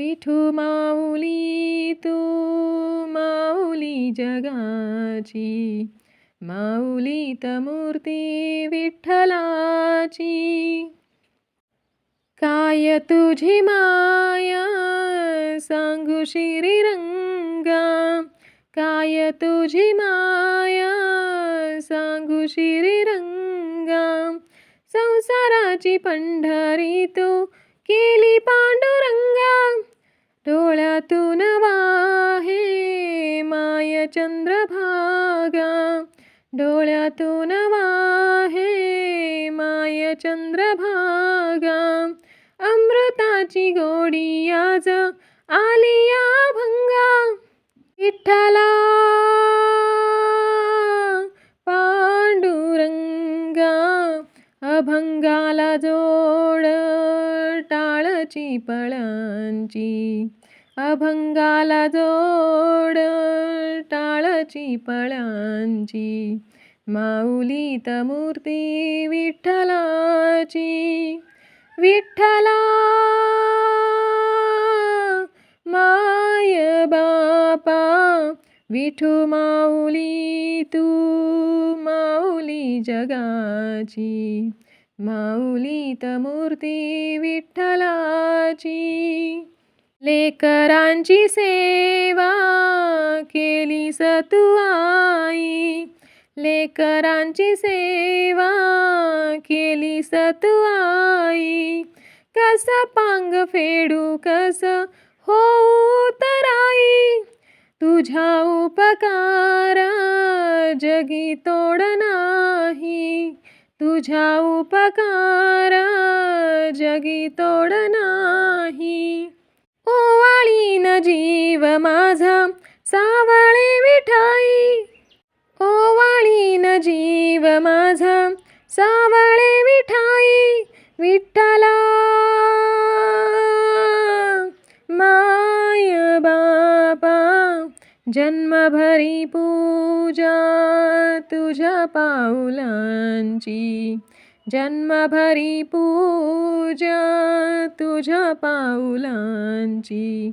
विठू माऊली तू माऊली जगाची. माऊलीत मूर्ती विठ्ठलाची. काय तुझी माया सांगू श्रीरंगा काय तुझी माया सांगू श्रीरंगा संसाराची पंढरी तू केली पांडुरंग. डोळ्यातून वाहे माय चंद्रभागा. डोळ्यातून वाहे माय चंद्रभागा. अमृताची गोडी आज आलिया भंगा. विठ्ठला पांडुरंगा अभंगाला जोड टाळची पळांची अभंगाला जोड टाळची पळांची माऊलीत मूर्ती विठ्ठलाची. विठ्ठला माय बापा विठू माऊली तू माऊली जगाची. माऊलीत मूर्ती विठ्ठलाची. लेकरांची सेवा केली तू आई लेकरांची सेवा केली तू आई कस पांग फेडू कस होऊ तराई. तुझ्या उपकारा जगी तोड नाही. तुझ्या उपकारा जगी तोड नाही. जीव माझा सावळे विठाई ओवाळीन जीव माझा सावळे विठाई विठ्ठला माय बापा जन्मभरी पूजा तुझ्या पाऊलांची जन्मभरी पूजा तुझ्या पाऊलांची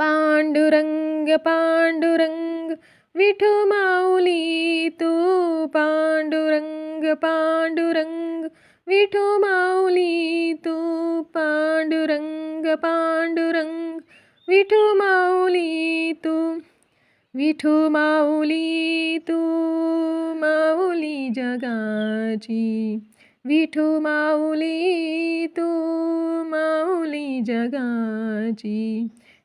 पांडुरंग पांडुरंग विठू माऊली तू पांडुरंग पांडुरंग विठू माऊली तू पांडुरंग पांडुरंग विठू माऊली तू विठू माऊली तू माऊली जगाची विठू माऊली तू माऊली जगाची.